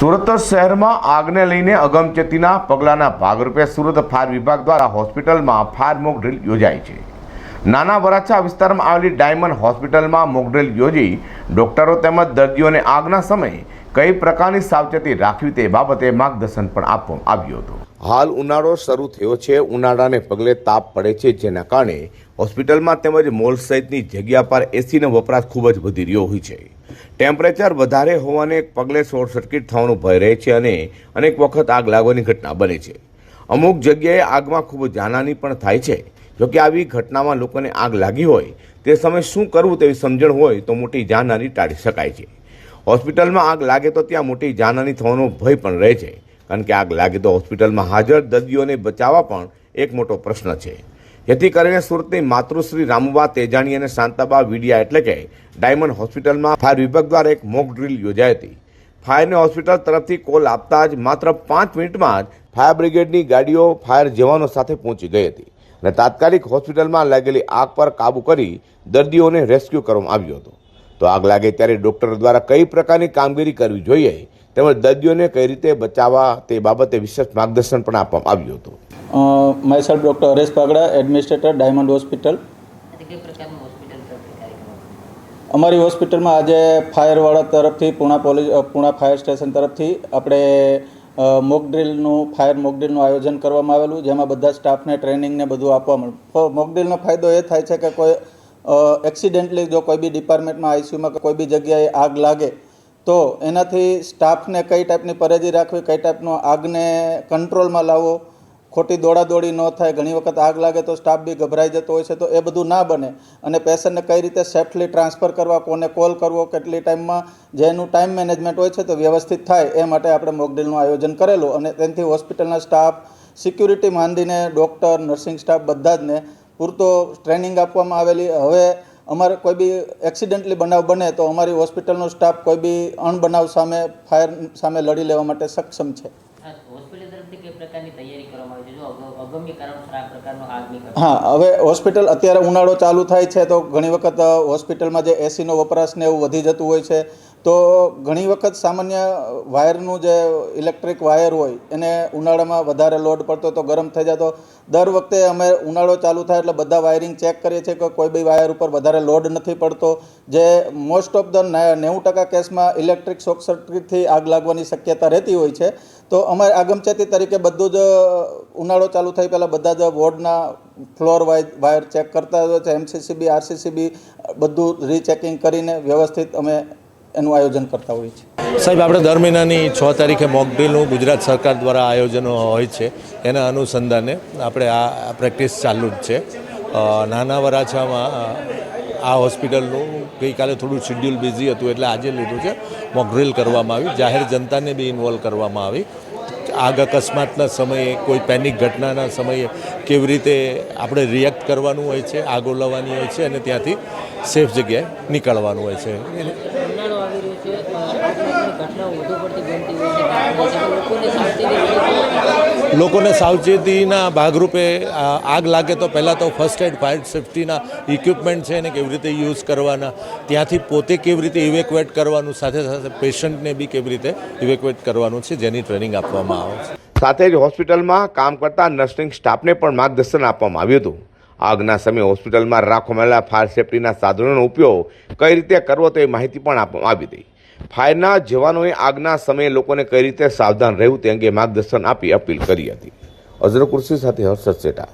સુરત શહેરમાં આગને લઈને અગમચેતીના પગલાંના ભાગરૂપે સુરત ફાયર વિભાગ દ્વારા હોસ્પિટલમાં ફાયર મોક ડ્રીલ યોજાઈ છે. નાના વરાછા વિસ્તારમાં આવેલી ડાયમંડ હોસ્પિટલમાં મોક ડ્રીલ યોજી ડોક્ટરો તેમજ દર્દીઓને આગના સમયે કઈ પ્રકારની સાવચેતી રાખવી તે બાબતે માર્ગદર્શન પણ આપવામાં આવ્યું હતું. હાલ ઉનાળો શરૂ થયો છે. ઉનાળાને પગલે તાપ પડે છે, જેના કારણે હોસ્પિટલમાં તેમજ મોલ સહિતની જગ્યા પર એસીનો વપરાશ ખૂબ જ વધી રહ્યો હોય છે. ટેમ્પરેચર વધારે હોવાને પગલે શોર્ટ સર્કિટ થવાનો ભય રહે છે અને અનેક વખત આગ લાગવાની ઘટના બને છે. અમુક જગ્યાએ આગમાં ખૂબ જાનહાની પણ થાય છે. જોકે આવી ઘટનામાં લોકોને આગ લાગી હોય, તે સમયે શું કરવું તેવી સમજણ હોય તો મોટી જાનહાની ટાળી શકાય છે. હોસ્પિટલમાં આગ લાગે તો ત્યાં મોટી જાનહાની થવાનો ભય પણ રહે છે. કારણ કે આગ લાગે તો હોસ્પિટલમાં હાજર દર્દીઓને બચાવવા પણ એક મોટો પ્રશ્ન છે. જેથી કરીને સુરતની માતૃશ્રી રામુબા તેજાણી અને શાંતાબા વિડિયા એટલે કે ડાયમંડ હોસ્પિટલમાં ફાયર વિભાગ દ્વારા એક મોક ડ્રીલ યોજાઈ હતી. ફાયરને હોસ્પિટલ તરફથી કોલ આપતા જ માત્ર પાંચ મિનિટમાં જ ફાયર બ્રિગેડની ગાડીઓ ફાયર જવાનો સાથે પહોંચી ગઈ હતી અને તાત્કાલિક હોસ્પિટલમાં લાગેલી આગ પર કાબૂ કરી દર્દીઓને રેસ્ક્યુ કરવામાં આવ્યો હતો. તો આગ લાગે ત્યારે ડૉક્ટર દ્વારા કઈ પ્રકારની કામગીરી કરવી જોઈએ? તેમજ દર્દીઓને કઈ રીતે બચાવવા તે બાબતે વિશેષ માર્ગદર્શન પણ આપવામાં આવ્યું હતું. Myself doctor Haresh Pagada administrator, diamond hospital. અમારી હોસ્પિટલમાં આજે ફાયરવાળા તરફથી, Puna police Puna fire station તરફથી આપણે મોક ફાયર મોક આયોજન કરવામાં આવેલું, જેમાં બધા સ્ટાફને ટ્રેનિંગને બધું આપવામાં મોક ડ્રીલનો ફાયદો એ થાય છે કે કોઈ એક્સિડેન્ટલી જો કોઈ બી ડિપાર્ટમેન્ટમાં આઈસીયુમાં કોઈ બી જગ્યાએ આગ લાગે તો એનાથી સ્ટાફને કઈ ટાઈપની પરેજી રાખવી, કઈ ટાઈપનો આગને કંટ્રોલમાં લાવવો, ખોટી દોડાદોડી ન થાય, ઘણી વખત આગ લાગે તો સ્ટાફ બી ગભરાઈ જતો હોય છે, તો એ બધું ના બને. અને પેશન્ટને કઈ રીતે સેફલી ટ્રાન્સફર કરવા, કોને કોલ કરવો, કેટલી ટાઈમમાં જેનું ટાઈમ મેનેજમેન્ટ હોય છે, તો વ્યવસ્થિત થાય, એ માટે આપણે મોકડ્રીલનું આયોજન કરેલું. અને તેનાથી હોસ્પિટલના સ્ટાફ, સિક્યુરિટી માંડીને ડૉક્ટર, નર્સિંગ સ્ટાફ બધા જને પૂરતો ટ્રેનિંગ આપવામાં આવેલી. હવે અમારે કોઈ બી એક્સિડન્ટલી બનાવ બને તો અમારી હોસ્પિટલનો સ્ટાફ કોઈ બી અણબનાવ સામે ફાયર સામે લડી લેવા માટે સક્ષમ છે. હા હવે હોસ્પિટલ અત્યારે ઉનાળો ચાલુ થાય છે તો ઘણી વખત હોસ્પિટલમાં જે એસીનો વપરાશ ને એવું વધી જતું હોય છે. તો ઘણી વખત સામાન્ય વાયરનું જે ઇલેક્ટ્રિક વાયર હોય, એને ઉનાળામાં વધારે લોડ પડતો તો ગરમ થઈ જાય. તો દર વખતે અમે ઉનાળો ચાલુ થાય એટલે બધા વાયરિંગ ચેક કરીએ છીએ કે કોઈ બી વાયર ઉપર વધારે લોડ નથી પડતો. જે મોસ્ટ ઓફ ધ નેવું ટકા કેસમાં ઇલેક્ટ્રિક શોક સર્કિટથી આગ લાગવાની શક્યતા રહેતી હોય છે. તો અમારે આગમચેતી તરીકે બધું જ ઉનાળો ચાલુ થઈ પહેલાં બધા જ વોર્ડના ફ્લોર વાઇઝ વાયર ચેક કરતા હોય છે. એમસીસીબી આરસીસીબી બધું રીચેકિંગ કરીને વ્યવસ્થિત અમે એનું આયોજન કરતા હોઈએ છીએ સાહેબ, આપણે દર મહિનાની છ તારીખે મોકડ્રીલનું ગુજરાત સરકાર દ્વારા આયોજનો હોય છે. એના અનુસંધાને આપણે આ પ્રેક્ટિસ ચાલુ જ છે. નાના વરાછામાં આ હોસ્પિટલનું ગઈકાલે થોડું શેડ્યુલ બિઝી હતું એટલે આજે લીધું છે. મોકડ્રીલ કરવામાં આવી. જાહેર જનતાને બી ઇન્વોલ્વ કરવામાં આવી. આગ અકસ્માતના સમયે, કોઈ પેનિક ઘટનાના સમયે કેવી રીતે આપણે રિએક્ટ કરવાનું હોય છે, આગ ઓલવવાની હોય છે અને ત્યાંથી સેફ જગ્યાએ નીકળવાનું હોય છે. ઘટનાઓ વધુ પડતી બનતી હોય છે. લોકોને સાવચેતીના ભાગરૂપે આગ લાગે તો પહેલાં તો ફર્સ્ટ એડ ફાયર સેફ્ટીના ઇક્વિપમેન્ટ છે એને કેવી રીતે યુઝ કરવાના ત્યાંથી પોતે કેવી રીતે ઇવેક્યુએટ કરવાનું સાથે સાથે પેશન્ટને બી કેવી રીતે ઇવેક્યુએટ કરવાનું છે જેની ટ્રેનિંગ આપવામાં આવે છે. સાથે જ હોસ્પિટલમાં કામ કરતા નર્સિંગ સ્ટાફને પણ માર્ગદર્શન આપવામાં આવ્યું હતું. આગના સમયે હોસ્પિટલમાં રાખવામાં મળેલા ફાયર સેફ્ટીના સાધનોનો ઉપયોગ કઈ રીતે કરવો તે માહિતી પણ આપવામાં આવી હતી. ફાયરના જવાનોએ આગના સમયે લોકોને કઈ રીતે સાવધાન રહેવું તે અંગે માર્ગદર્શન આપી અપીલ કરી હતી. અઝર કુર્સી સાથે હર્ષદ સેટા.